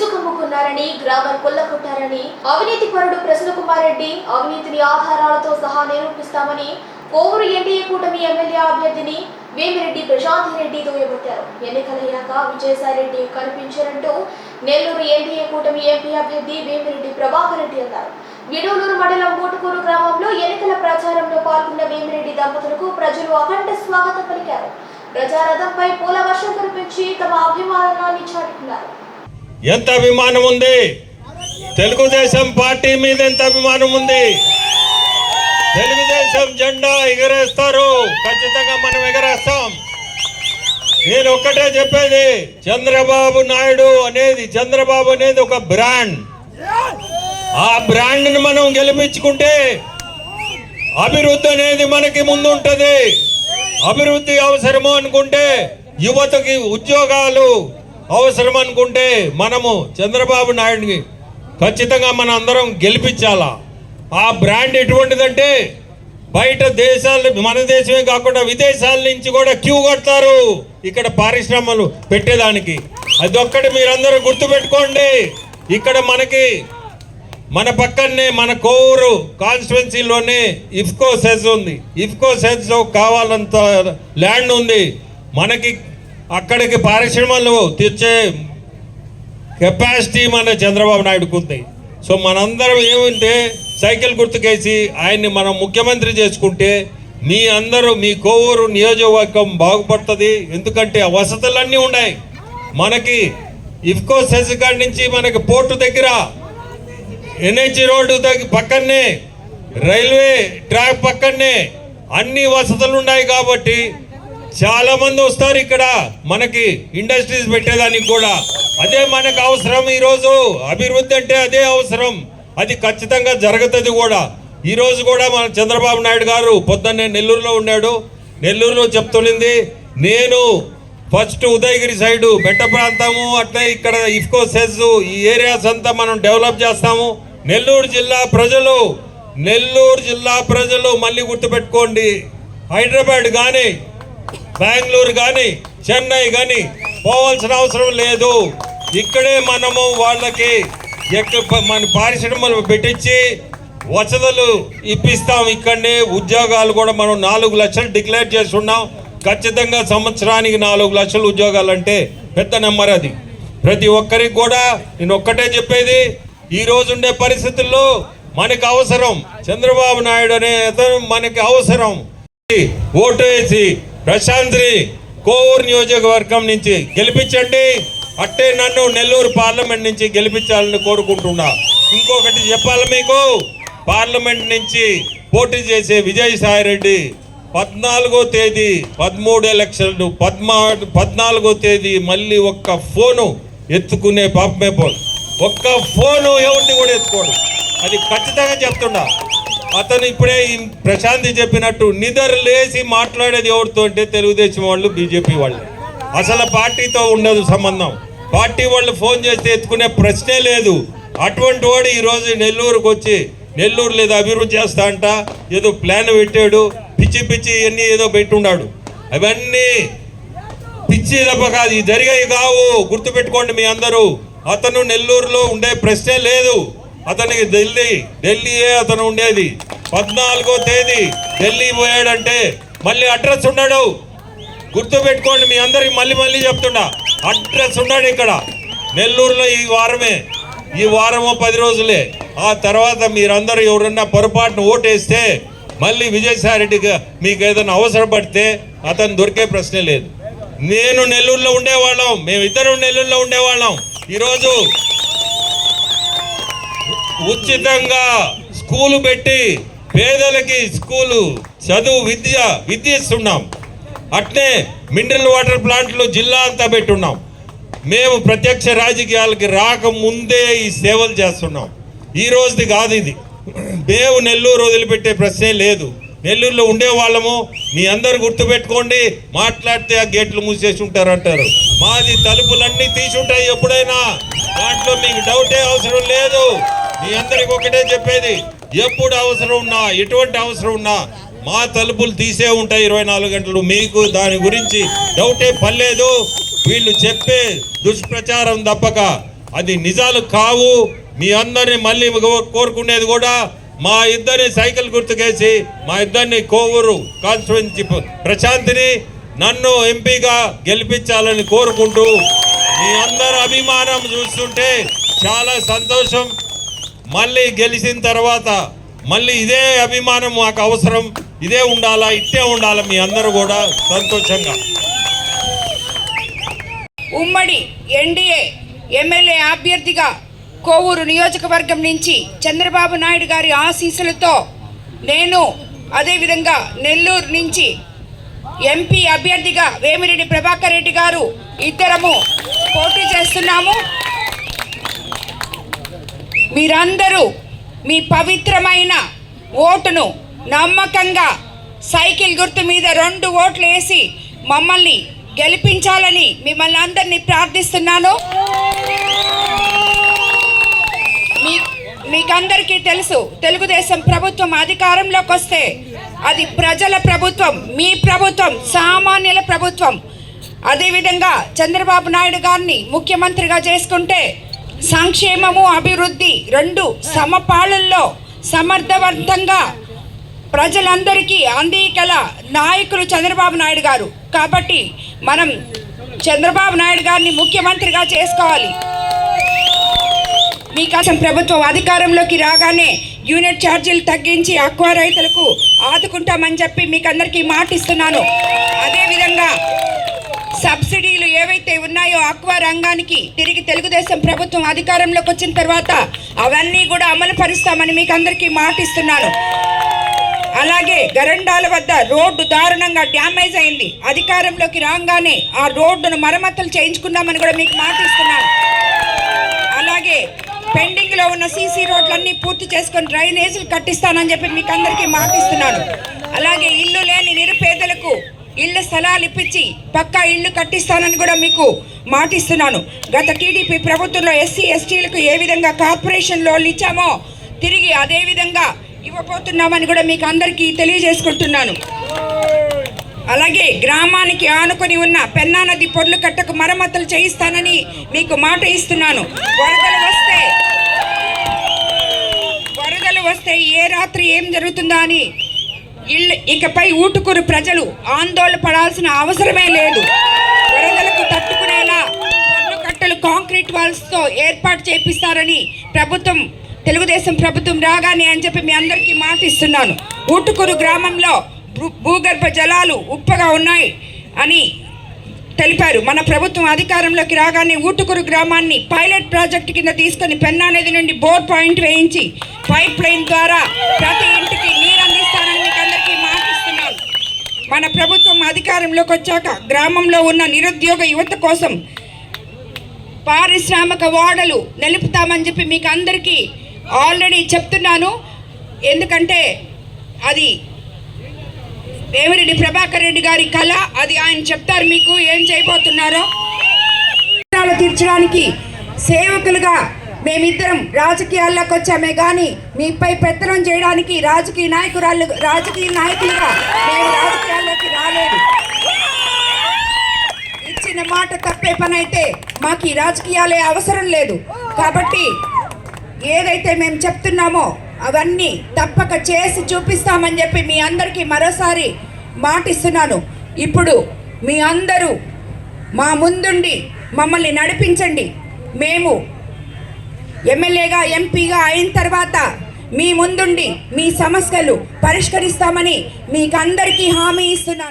ఇసుక అమ్ముకున్నారని గ్రామం కొల్లగొట్టారని అవినీతి పరుడు ప్రసన్న కుమార్ రెడ్డి అవినీతిని ఆధారాలతో సహా నిరూపిస్తామని కోవూరు ఎన్డీఏ కూటమి ఎమ్మెల్యే అభ్యర్థిని వేమిరెడ్డి ప్రశాంత్ రెడ్డి దూయబట్టారు ఎన్నికలయ్యాక విజయసాయిరెడ్డి కనిపించారంటూ నెల్లూరు ఎన్డీఏ కూటమి ఎంపీ అభ్యర్థి వేమిరెడ్డి ప్రభాకర్ రెడ్డి అన్నారు. విడూలూరు మండలం బూటుకూరు గ్రామంలో ఎన్నికల ప్రచారంలో పాల్గొన్న వేమిరెడ్డి దంపతులకు ప్రజలు అఖండ స్వాగతం పలికారు. ప్రజారథంపై పూల వర్షం కురిపించి తమ అభిమానాన్ని చాటుకున్నారు. ఎంత అభిమానం ఉంది? తెలుగుదేశం పార్టీ మీద ఎంత అభిమానం ఉంది? తెలుగుదేశం జెండా ఎగరేస్తారు. ఖచ్చితంగా మనం ఎగరేస్తాం. నేను ఒక్కటే చెప్పేది చంద్రబాబు నాయుడు అనేది చంద్రబాబు అనేది ఒక బ్రాండ్. ఆ బ్రాండ్ని మనం గెలిపించుకుంటే అభివృద్ధి అనేది మనకి ముందు అభివృద్ధి అవసరము అనుకుంటే యువతకి ఉద్యోగాలు అవసరం అనుకుంటే మనము చంద్రబాబు నాయుడిని ఖచ్చితంగా మన అందరం గెలిపించాలా? ఆ బ్రాండ్ ఎటువంటిదంటే బయట దేశాలు మన దేశమే కాకుండా విదేశాల నుంచి కూడా క్యూ కడతారు ఇక్కడ పారిశ్రమలు పెట్టేదానికి. అదొక్కటి మీరందరూ గుర్తుపెట్టుకోండి. ఇక్కడ మనకి మన పక్కనే మన కోవూరు కాన్స్టిట్యున్సీలోనే ఇఫ్కో సెజ్ ఉంది. ఇఫ్కో సెజ్ కావాలంత ల్యాండ్ ఉంది. మనకి అక్కడికి పారిశ్రమలు తెచ్చే కెపాసిటీ మన చంద్రబాబు నాయుడుకు ఉంది. సో మనందరం ఏమంటే సైకిల్ గుర్తుకేసి ఆయన్ని మనం ముఖ్యమంత్రి చేసుకుంటే మీ అందరూ మీ కోవూరు నియోజకవర్గం బాగుపడుతుంది. ఎందుకంటే ఆ వసతులన్నీ ఉన్నాయి. మనకి ఇఫ్కో సెజ్ నుంచి మనకి పోర్టు దగ్గర ఎన్హెచ్ రోడ్డు దగ్గర పక్కనే రైల్వే ట్రాక్ పక్కనే అన్ని వసతులు ఉన్నాయి కాబట్టి చాలా మంది వస్తారు ఇక్కడ. మనకి ఇండస్ట్రీస్ పెట్టేదానికి కూడా. అదే మనకు అవసరం ఈరోజు. అభివృద్ధి అంటే అదే అవసరం. అది ఖచ్చితంగా జరుగుతుంది కూడా. ఈరోజు కూడా మన చంద్రబాబు నాయుడు గారు పొద్దున్నే నెల్లూరులో ఉన్నాడు. నెల్లూరులో చెప్తున్నది నేను ఫస్ట్ ఉదయగిరి సైడు బెట్ట ప్రాంతము అట్లే ఇక్కడ ఇఫ్కో సెజ్ ఈ ఏరియాస్ అంతా మనం డెవలప్ చేస్తాము. నెల్లూరు జిల్లా ప్రజలు నెల్లూరు జిల్లా ప్రజలు మళ్ళీ గుర్తుపెట్టుకోండి. హైదరాబాద్ కానీ బెంగళూరు కానీ చెన్నై కానీ పోవాల్సిన అవసరం లేదు. ఇక్కడే మనము వాళ్ళకి ఎక్కువ మన పారిశ్రమలు పెట్టించి వసతులు ఇప్పిస్తాం ఇక్కడనే. ఉద్యోగాలు కూడా మనం నాలుగు లక్షలు డిక్లేర్ చేస్తున్నాం. ఖచ్చితంగా సంవత్సరానికి నాలుగు లక్షల ఉద్యోగాలు అంటే పెద్ద నెంబర్ అది. ప్రతి ఒక్కరికి కూడా నేను ఒక్కటే చెప్పేది ఈ రోజు ఉండే పరిస్థితుల్లో మనకు అవసరం. చంద్రబాబు నాయుడు అనే అతను మనకి అవసరం. ఓటు వేసి ప్రశాంత్రి కోవూరు నియోజకవర్గం నుంచి గెలిపించండి. అట్టే నన్ను నెల్లూరు పార్లమెంట్ నుంచి గెలిపించాలని కోరుకుంటున్నా. ఇంకొకటి చెప్పాలి మీకు? పార్లమెంట్ నుంచి పోటీ చేసే విజయసాయి రెడ్డి పద్నాలుగో తేదీ పదమూడు ఎలక్షన్లు పద్మా పద్నాలుగో తేదీ మళ్ళీ ఒక్క ఫోను ఎత్తుకునే పాపమే పో ఒక్క ఫోను ఎవరిని కూడా ఎత్తుకోడు. అది ఖచ్చితంగా చెప్తున్నా. అతను ఇప్పుడే ప్రశాంతి చెప్పినట్టు నిద్ర లేచి మాట్లాడేది ఎవరితో అంటే తెలుగుదేశం వాళ్ళు బీజేపీ వాళ్ళు. అసలు పార్టీతో ఉండదు సంబంధం. పార్టీ వాళ్ళు ఫోన్ చేస్తే ఎత్తుకునే ప్రశ్నే లేదు. అటువంటి వాడు ఈరోజు నెల్లూరుకు వచ్చి నెల్లూరు లేదా అభివృద్ధి చేస్తా అంట. ఏదో ప్లాన్ పెట్టాడు. పిచ్చి పిచ్చి ఇవన్నీ ఏదో పెట్టున్నాడు అవన్నీ పిచ్చి దెబ్బ కాదు ఇది జరిగాయి కావు. గుర్తుపెట్టుకోండి మీ అందరూ. అతను నెల్లూరులో ఉండే ప్రశ్నే లేదు. అతనికి ఢిల్లీ ఢిల్లీయే అతను ఉండేది. పద్నాలుగో తేదీ ఢిల్లీ పోయాడంటే మళ్ళీ అడ్రస్ ఉన్నాడు గుర్తు పెట్టుకోండి మీ అందరికి మళ్ళీ మళ్ళీ చెప్తున్నా. అడ్రస్ ఉన్నాడు ఇక్కడ. నెల్లూరులో ఈ వారమే. ఈ వారము పది రోజులే. ఆ తర్వాత మీరందరూ ఎవరన్నా పొరపాటున ఓటేస్తే మళ్ళీ విజయసాయి రెడ్డికి మీకు ఏదైనా అవసరపడితే అతను దొరికే ప్రశ్నే లేదు. నేను నెల్లూరులో ఉండేవాళ్ళం. మేమిద్దరం నెల్లూరులో ఉండేవాళ్ళం. ఈరోజు ఉచితంగా స్కూలు పెట్టి పేదలకి స్కూలు చదువు విద్య విద్య ఇస్తున్నాం అట్నే మినరల్ వాటర్ ప్లాంట్లు జిల్లా అంతా పెట్టున్నాం. మేము ప్రత్యక్ష రాజకీయాలకి రాకముందే ఈ సేవలు చేస్తున్నాం. ఈ రోజుది కాదు ఇది. మేము నెల్లూరు వదిలిపెట్టే ప్రశ్నే లేదు. నెల్లూరులో ఉండేవాళ్ళము. మీ అందరు గుర్తుపెట్టుకోండి మాట్లాడితే ఆ గేట్లు మూసేసి ఉంటారు అంటారు మాది తలుపులన్నీ తీసి ఉంటాయి ఎప్పుడైనా. దాంట్లో మీకు డౌటే అవసరం లేదు. మీ అందరికి ఒకటే చెప్పేది. ఎప్పుడు అవసరం ఉన్నా ఎటువంటి అవసరం ఉన్నా మా తలుపులు తీసే ఉంటాయి ఇరవై నాలుగు గంటలు. మీకు దాని గురించి డౌటే పర్లేదు వీళ్ళు చెప్పే దుష్ప్రచారం తప్పక. అది నిజాలు కావు. మీ అందరిని మళ్ళీ కోరుకునేది కూడా మా ఇద్దరిని సైకిల్ గుర్తుకేసి మా ఇద్దరిని కోవూరు కాన్స్టిట్యున్సీ ప్రశాంతిని నన్ను ఎంపీగా గెలిపించాలని కోరుకుంటూ మీ అందరి అభిమానం చూస్తుంటే చాలా సంతోషం. మళ్ళీ గెలిచిన తర్వాత మళ్ళీ ఇదే అభిమానం మాకు అవసరం ఇదే ఉండాలా ఇట్టే ఉండాలా మీ అందరూ కూడా సంతోషంగా. ఉమ్మడి ఎన్డీఏ ఎమ్మెల్యే అభ్యర్థిగా కోవూరు నియోజకవర్గం నుంచి చంద్రబాబు నాయుడు గారి ఆశీస్సులతో నేను అదేవిధంగా నెల్లూరు నుంచి ఎంపీ అభ్యర్థిగా వేమిరెడ్డి ప్రభాకర్ రెడ్డి గారు ఇద్దరము పోటీ చేస్తున్నాము. మీరందరూ మీ పవిత్రమైన ఓటును నమ్మకంగా సైకిల్ గుర్తు మీద రెండు ఓట్లు వేసి మమ్మల్ని గెలిపించాలని మిమ్మల్ని అందరినీ ప్రార్థిస్తున్నాను. మీ మీకందరికీ తెలుసు తెలుగుదేశం ప్రభుత్వం అధికారంలోకి వస్తే అది ప్రజల ప్రభుత్వం మీ ప్రభుత్వం సామాన్యుల ప్రభుత్వం. అదేవిధంగా చంద్రబాబు నాయుడు గారిని ముఖ్యమంత్రిగా చేసుకుంటే సంక్షేమము అభివృద్ధి రెండు సమపాళల్లో సమర్థవంతంగా ప్రజలందరికీ అందికల నాయకులు చంద్రబాబు నాయుడు గారు. కాబట్టి మనం చంద్రబాబు నాయుడు గారిని ముఖ్యమంత్రిగా చేసుకోవాలి. మీకోసం ప్రభుత్వం అధికారంలోకి రాగానే యూనిట్ ఛార్జీలు తగ్గించి అక్వా రైతులకు ఆదుకుంటామని చెప్పి మీకు అందరికీ మాటిస్తున్నాను. అదేవిధంగా సబ్సిడీలు ఏవైతే ఉన్నాయో అక్వా రంగానికి తిరిగి తెలుగుదేశం ప్రభుత్వం అధికారంలోకి వచ్చిన తర్వాత అవన్నీ కూడా అమలు పరుస్తామని మీకు అందరికీ మాటిస్తున్నాను. అలాగే గరండాల వద్ద రోడ్డు దారుణంగా డ్యామేజ్ అయింది. అధికారంలోకి రాగానే ఆ రోడ్డును మరమ్మతులు చేయించుకుందామని కూడా మీకు మాటిస్తున్నాను. అలాగే పెండింగ్లో ఉన్న సీసీ రోడ్లన్నీ పూర్తి చేసుకొని డ్రైనేజీలు కట్టిస్తానని చెప్పి మీకు అందరికీ మాటిస్తున్నాను. అలాగే ఇల్లు లేదు ఇళ్ళు స్థలాలు ఇప్పించి పక్కా ఇల్లు కట్టిస్తానని కూడా మీకు మాటిస్తున్నాను. గత టీడీపీ ప్రభుత్వంలో ఎస్సీ ఎస్టీలకు ఏ విధంగా కార్పొరేషన్ లోన్లు ఇచ్చామో తిరిగి అదే విధంగా ఇవ్వబోతున్నామని కూడా మీకు అందరికీ తెలియజేసుకుంటున్నాను. అలాగే గ్రామానికి ఆనుకొని ఉన్న పెన్నా నది పొర్లు కట్టకు మరమ్మతులు చేయిస్తానని మీకు మాట ఇస్తున్నాను. వరదలు వస్తే వరదలు వస్తే ఏ రాత్రి ఏం జరుగుతుందా అని ఇల్లు ఇకపై ఊటుకూరు ప్రజలు ఆందోళన పడాల్సిన అవసరమే లేదు. వరదలకు తట్టుకునేలా పొర్లు కట్టలు కాంక్రీట్ వాల్స్తో ఏర్పాటు చేపిస్తారని ప్రభుత్వం తెలుగుదేశం ప్రభుత్వం రాగానే అని చెప్పి మీ అందరికీ మాట ఇస్తున్నాను ఊటుకూరు గ్రామంలో భూ- భూగర్భ జలాలు ఉప్పగా ఉన్నాయి అని తెలిపారు. మన ప్రభుత్వం అధికారంలోకి రాగానే ఊటుకూరు గ్రామాన్ని పైలట్ ప్రాజెక్టు కింద తీసుకొని పెన్నా నది నుండి బోర్ పాయింట్ వేయించి పైప్ లైన్ ద్వారా ప్రతి ఇంటికి నీరు అందిస్తానని మీకు అందరికీ మాటిస్తున్నాను మన ప్రభుత్వం అధికారంలోకి వచ్చాక గ్రామంలో ఉన్న నిరుద్యోగ యువత కోసం పారిశ్రామిక వాడలు నిలుపుతామని చెప్పి మీకు అందరికీ ఆల్రెడీ చెప్తున్నాను. ఎందుకంటే అది వేమిరెడ్డి ప్రభాకర్ రెడ్డి గారి కళ అది ఆయన చెప్తారు మీకు ఏం చేయబోతున్నారో. తీర్చడానికి సేవకులుగా మేమిద్దరం రాజకీయాల్లోకి వచ్చామే కానీ మీపై పెత్తనం చేయడానికి రాజకీయ నాయకురాలు రాజకీయ నాయకులుగా మేము రాజకీయాల్లోకి రాలేదు. ఇచ్చిన మాట తప్పే పని అయితే మాకు ఈ రాజకీయాలే అవసరం లేదు. కాబట్టి ఏదైతే మేము చెప్తున్నామో అవన్నీ తప్పక చేసి చూపిస్తామని చెప్పి మీ అందరికీ మరోసారి మాటిస్తున్నాను. ఇప్పుడు మీ అందరూ మా ముందుండి మమ్మల్ని నడిపించండి. మేము ఎమ్మెల్యేగా ఎంపీగా అయిన తర్వాత మీ ముందుండి మీ సమస్యలు పరిష్కరిస్తామని మీకు అందరికీ హామీ ఇస్తున్నాను.